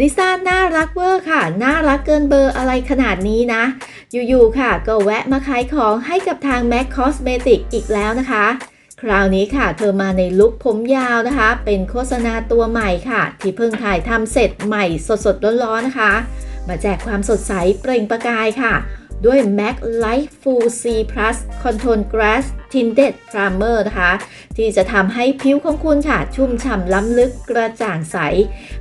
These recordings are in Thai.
ลิซ่าน่ารักเวอร์ค่ะ น่ารักเกินเบอร์อะไรขนาดนี้นะ อยู่ๆค่ะ ก็แวะมาขายของให้กับทาง MAC Cosmetic อีกแล้วนะคะ คราวนี้ค่ะ เธอมาในลุคผมยาวนะคะ เป็นโฆษณาตัวใหม่ค่ะ ที่เพิ่งถ่ายทำเสร็จใหม่สดๆร้อนๆนะคะ มาแจกความสดใสเปล่งประกายค่ะ ด้วย MAC Light Full C Plus Control Grass Tinted Primer นะคะ ที่จะทำให้ผิวของคุณค่ะ ชุ่มฉ่ำล้ำลึกกระจ่างใส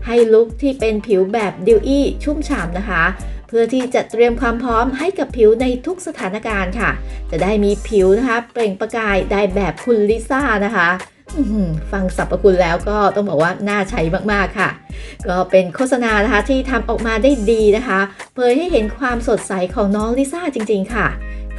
ให้ลุคที่เป็นผิวแบบดิวอี้ชุ่มฉ่ำนะคะ เพื่อที่จะเตรียมความพร้อมให้กับผิวในทุกสถานการณ์ค่ะ จะได้มีผิวนะคะ เปล่งประกายได้แบบคุณลิซ่านะคะ ฟังสรรพคุณแล้วก็ต้องบอกว่าน่าใช้มากๆค่ะ ก็เป็นโฆษณานะคะที่ทำออกมาได้ดีนะคะ เผยให้เห็นความสดใสของน้องลิซ่าจริง ๆ ค่ะ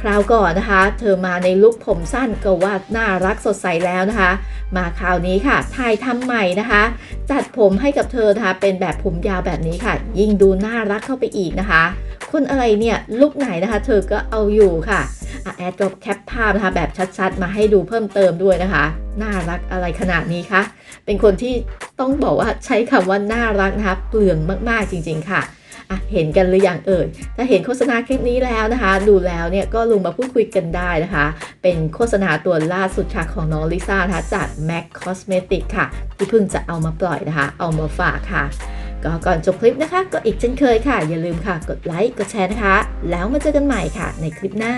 คราวก่อนนะคะ เธอมาในลุคผมสั้นก็ว่าน่ารักสดใสแล้วนะคะ มาคราวนี้ค่ะถ่ายทำใหม่นะคะ จัดผมให้กับเธอนะคะเป็นแบบผมยาวแบบนี้ค่ะ ยิ่งดูน่ารักเข้าไปอีกนะคะ คนอะไรเนี่ยลุคไหนนะคะ เธอก็เอาอยู่ค่ะอะ แอดก็แคปภาพนะคะแบบชัดๆ มาให้ดูเพิ่มเติมด้วยนะคะ น่ารักอะไรขนาดนี้คะ เป็นคนที่ต้องบอกว่าใช้คำว่าน่ารักนะคะ เปลืองมากๆจริง ๆ ค่ะอะ เห็นกันหรือยังเอ่ย ถ้าเห็นโฆษณาคลิปนี้แล้วนะคะ ดูแล้วเนี่ยก็ลงมาพูดคุยกันได้นะคะ เป็นโฆษณาตัวล่าสุดค่ะของน้องลิซ่านะคะจาก MAC Cosmetic ค่ะ ที่เพิ่งจะเอามาปล่อยนะคะ เอามาฝากค่ะ ก็ก่อนจบคลิปนะคะ ก็อีกเช่นเคยค่ะ อย่าลืมค่ะ กดไลค์ กดแชร์นะคะ แล้วมาเจอกันใหม่ค่ะ ในคลิปหน้า